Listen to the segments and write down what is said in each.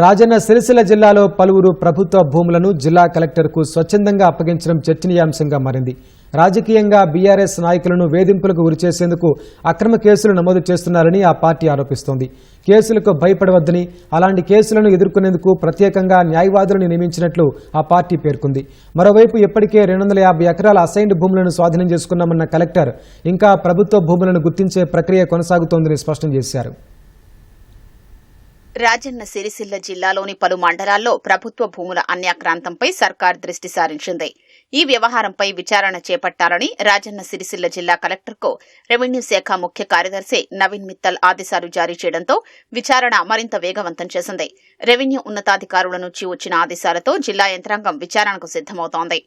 రాజన్న సిరిసిల్ల జిల్లాలో పలువురు ప్రభుత్వ భూములను జిల్లా కలెక్టర్కు స్వచ్ఛందంగా అప్పగించడం చర్చనీయాంశంగా మారింది. రాజకీయంగా బీఆర్ఎస్ నాయకులను వేధింపులకు గురిచేసేందుకు అక్రమ కేసులు నమోదు చేస్తున్నారని ఆ పార్టీ ఆరోపిస్తోంది. కేసులకు భయపడవద్దని అలాంటి కేసులను ఎదుర్కొనేందుకు ప్రత్యేకంగా న్యాయవాదులను నియమించినట్లు ఆ పార్టీ పేర్కొంది. మరోవైపు ఇప్పటికే రెండు వందల యాభై ఎకరాల అసైన్డ్ భూములను స్వాధీనం చేసుకున్నామన్న కలెక్టర్ ఇంకా ప్రభుత్వ భూములను గుర్తించే ప్రక్రియ కొనసాగుతోందని స్పష్టం చేశారు. రాజన్న సిరిసిల్ల జిల్లాలోని పలు మండలాల్లో ప్రభుత్వ భూముల అన్యాక్రాంతంపై సర్కార్ దృష్టి సారించింది. ఈ వ్యవహారంపై విచారణ చేపట్టాలని రాజన్న సిరిసిల్ల జిల్లా కలెక్టర్కు రెవెన్యూ శాఖ ముఖ్య కార్యదర్శి నవీన్ మిత్తల్ ఆదేశాలు జారీ చేయడంతో విచారణ మరింత వేగవంతం చేసింది. రెవెన్యూ ఉన్నతాధికారుల నుంచి వచ్చిన ఆదేశాలతో జిల్లా యంత్రాంగం విచారణకు సిద్దమవుతోంది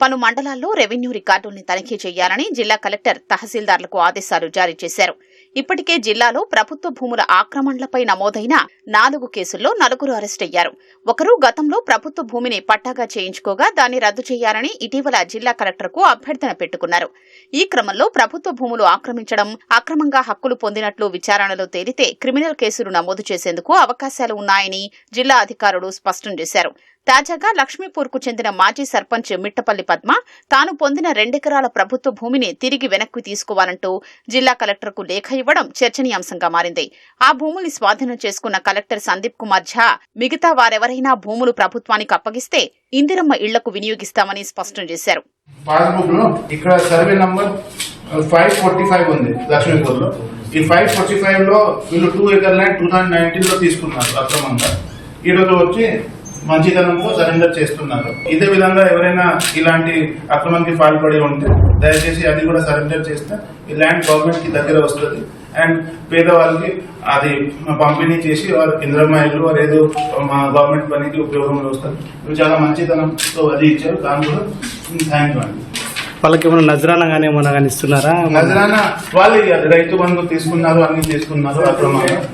పలు మండలాల్లో రెవెన్యూ రికార్డుల్ని తనిఖీ చేయాలని జిల్లా కలెక్టర్ తహసీల్దార్లకు ఆదేశాలు జారీ చేశారు. ఇప్పటికే జిల్లాలో ప్రభుత్వ భూముల ఆక్రమణలపై నమోదైన నాలుగు కేసుల్లో నలుగురు అరెస్టయ్యారు. ఒకరు గతంలో ప్రభుత్వ భూమిని పట్టాగా చేయించుకోగా దాన్ని రద్దు చేయాలని ఇటీవల జిల్లా కలెక్టర్కు అభ్యర్థన పెట్టుకున్నారు. ఈ క్రమంలో ప్రభుత్వ భూములు ఆక్రమించడం అక్రమంగా హక్కులు పొందినట్లు విచారణలో తేలితే క్రిమినల్ కేసులు నమోదు చేసేందుకు అవకాశాలు ఉన్నాయని జిల్లా అధికారులు స్పష్టం చేశారు. తాజాగా లక్ష్మీపూర్కు చెందిన మాజీ సర్పంచ్ మిట్టపల్లి పద్మ తాను పొందిన రెండెకరాల ప్రభుత్వ భూమిని తిరిగి వెనక్కి తీసుకోవాలంటూ జిల్లా కలెక్టర్కు లేఖ ఇవ్వడం చర్చనీయాంశంగా మారింది. ఆ భూముల్ని స్వాధీనం చేసుకున్న కలెక్టర్ సందీప్ కుమార్ ఝా మిగతా వారెవరైనా భూములు ప్రభుత్వానికి అప్పగిస్తే ఇందిరమ్మ ఇళ్ళకు వినియోగిస్తామని స్పష్టం చేశారు. ఇక్కడ survey number five forty five ఉంది లక్ష్మీపూర్లో ఈ ఫైవ్ ఫార్టీ ఫైవ్లో వీళ్ళు two acre land two thousand నైన్టీన్లో తీసుకున్నారు అక్రమంగా. ఈ రోజు వచ్చి మంచితనంతో సరెండర్ చేస్తున్నారు. ఇదే విధంగా ఎవరైనా ఇలాంటి అక్రమానికి పాల్పడి ఉంటే దయచేసి అది కూడా సరెండర్ చేస్తే ఈ ల్యాండ్ గవర్నమెంట్కి దగ్గర వస్తుంది. అండ్ పేదవాళ్ళకి అది పంపిణీ చేసి వారు ఇంద్రమాయిలు వారు ఏదో మా గవర్నమెంట్ పనికి ఉపయోగంలో వస్తుంది. ఇవి చాలా మంచితనంతో అది ఇచ్చారు. దాని కూడా థ్యాంక్ యూ అండి. వాళ్ళకి ఏమైనా నజరానా కానీ ఏమైనా కానీ ఇస్తున్నారా? నజరానా? వాళ్ళు ఇవ్వాలి రైతు బంధు తీసుకున్నారు అన్ని తీసుకున్నారు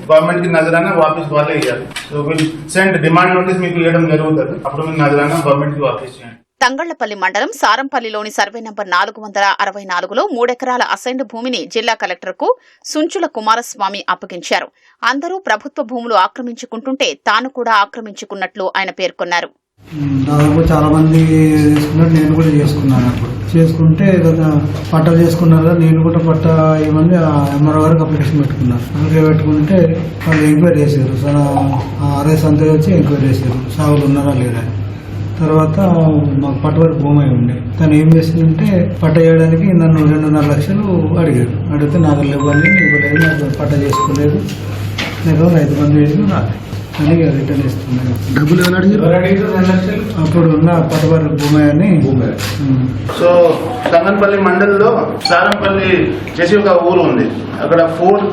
గవర్నమెంట్కి నజరానా వాపస్ వాళ్ళే ఇవ్వాలి so will send demand notice మీకు ఇవ్వడం జరుగుతుంది. అప్పుడు మీరు నజరానా గవర్నమెంట్కి వాపస్ చేయండి. తంగళ్ళపల్లి మండలం సారంపల్లిలోని సర్వే నంబర్ నాలుగు వందల అరవై నాలుగులో మూడెకరాల అసైన్డ్ భూమిని జిల్లా కలెక్టర్కు సుంచుల కుమారస్వామి అప్పగించారు. అందరూ ప్రభుత్వ భూములు ఆక్రమించుకుంటుంటే తాను కూడా ఆక్రమించుకున్నట్లు ఆయన పేర్కొన్నారు. దాదాపు చాలా మంది చేసుకున్నారు నేను కూడా చేసుకున్నాను అప్పుడు. చేసుకుంటే కదా పట్ట చేసుకున్నారు కదా నేను కూడా పట్ట ఇవ్వండి ఎంఆర్ఓ గారికి అప్లికేషన్ పెట్టుకున్నాను. అప్లికేషన్ పెట్టుకుంటే వాళ్ళు ఎంక్వైరీ చేశారు. సరే అరే సంత వచ్చి ఎంక్వైరీ చేశారు. సాగులు ఉన్నారా లేదా? తర్వాత మాకు పట్ట వరకు భూమి అయి ఉండే. తను ఏం చేసిందంటే పట్ట చేయడానికి నన్ను రెండున్నర లక్షలు అడిగారు. అడిగితే నాకు ఇవ్వాలి ఇవ్వలేదు నాకు పట్ట చేసుకోలేదు. నాకు రైతు బంధు చేసి రాలేదు. అని రిటర్న్ ఇస్తున్నాను డబ్బులు అప్పుడు ఉన్న పటవారి భూమి అని. సో సంగన్పల్లి మండలిలో సారంపల్లి చేసి ఒక ఊరు ఉంది. అక్కడ ఫోర్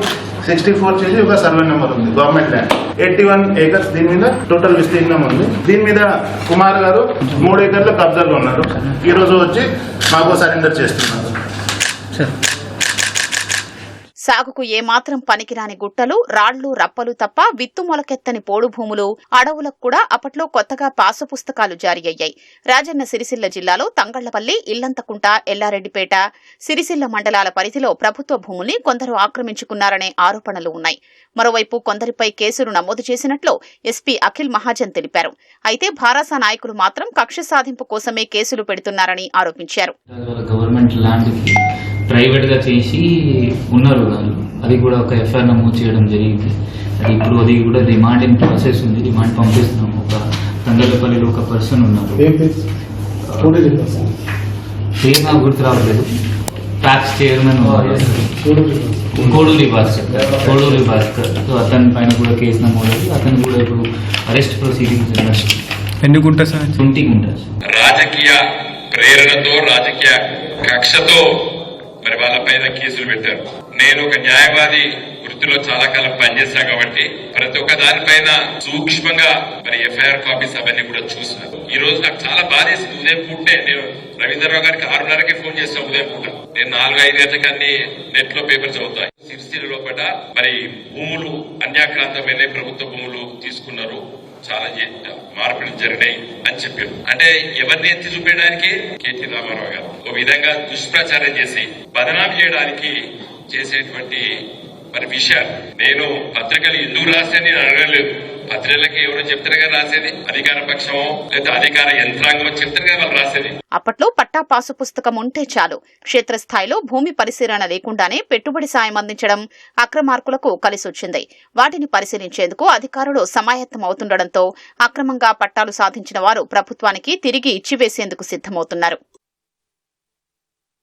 సిక్స్టీ ఫోర్ చేసి ఒక సర్వే నెంబర్ ఉంది government land. Eighty one acres దీని మీద టోటల్ విస్తీర్ణం ఉంది. దీని మీద కుమార్ గారు మూడు ఏకర్ల కబ్జాలో ఉన్నారు. ఈ రోజు వచ్చి మాకు సరెండర్ చేస్తున్నారు. సాగుకు ఏమాత్రం పనికిరాని గుట్టలు రాళ్ళు రప్పలు తప్ప విత్తు మొలకెత్తని పోడు భూములు అడవులకు కూడా అప్పట్లో కొత్తగా పాసు పుస్తకాలు జారీ అయ్యాయి. రాజన్న సిరిసిల్ల జిల్లాలో తంగళ్ళపల్లి ఇల్లంతకుంట ఎల్లారెడ్డిపేట సిరిసిల్ల మండలాల పరిధిలో ప్రభుత్వ భూముల్ని కొందరు ఆక్రమించుకున్నారనే ఆరోపణలు ఉన్నాయి. మరోవైపు కొందరిపై కేసులు నమోదు చేసినట్లు ఎస్పీ అఖిల్ మహాజన్ తెలిపారు. అయితే భారాస నాయకులు మాత్రం కక్ష సాధింపు కోసమే కేసులు పెడుతున్నారని ఆరోపించారు. గవర్నమెంట్ ప్రైవేట్గా చేసి ఉన్నారు వాళ్ళు. అది కూడా ఒక ఎఫ్ఐఆర్ నమోదు చేయడం జరిగింది. అది ఇప్పుడు అది కూడా రిమాండ్ ఇన్ ప్రాసెస్ ఉంది. రిమాండ్ పంపిస్తున్నాం. ఒక తంగలపల్లిలో ఒక పర్సన్ ఉన్నారు. పేరు? నాకు గుర్తు రావట్లేదు. Tax chairman Koduri Bhaskar Koduri Bhaskar so అతని పైన కూడా కేసు నమోదైంది. అతను కూడా ఇప్పుడు అరెస్ట్ ప్రొసీడింగ్స్ నెక్స్ట్ ఎన్ని గుంటలు సార్? ఉంటుంది రాజకీయ ప్రేరణతో రాజకీయ కక్షతో మరి వాళ్ళ పైన కేసులు పెట్టారు. నేను ఒక న్యాయవాది వృత్తిలో చాలా కాలం పనిచేశా కాబట్టి ప్రతి ఒక్క దానిపైన సూక్ష్మంగా మరి ఎఫ్ఐఆర్ కాపీస్ అవన్నీ కూడా చూసిన ఈ రోజు నాకు చాలా బాధ ఉదయం పూటే నేను రవీంద్రరావు గారికి ఆరున్నరకే ఫోన్ చేస్తాను ఉదయం పూట. నేను నాలుగు ఐదు గంటలకి అన్ని నెట్లో పేపర్ చదువుతాయి సిరిసిల్ల లోపల మరి భూములు అన్యాక్రాంతమైన ప్రభుత్వ భూములు తీసుకున్నారు. చాలా మార్పులు జరిగినాయి అని చెప్పారు. అంటే ఎవరిని ఎత్తి చూపేయడానికి కేటీ రామారావు గారు ఒక విధంగా దుష్ప్రచారం చేసి బదనాం చేయడానికి చేసేటువంటి మరి విషయాలు. నేను పత్రికలు ఎందుకు రాశాను నేను అడగలేదు. పత్రికలకి ఎవరు చెప్తారు కదా రాసేది? అధికార పక్షమో లేదా అధికార యంత్రాంగం చెప్తారు కదా వాళ్ళు రాసేది? అప్పట్లో పట్టా పాసు పుస్తకం ఉంటే చాలు. క్షేత్రస్థాయిలో భూమి పరిశీలన లేకుండానే పెట్టుబడి సాయం అందించడం అక్రమార్కులకు కలిసొచ్చింది. వాటిని పరిశీలించేందుకు అధికారులు సమాయత్తమవుతుండటంతో అక్రమంగా పట్టాలు సాధించిన వారు ప్రభుత్వానికి తిరిగి ఇచ్చివేసేందుకు సిద్దమవుతున్నారు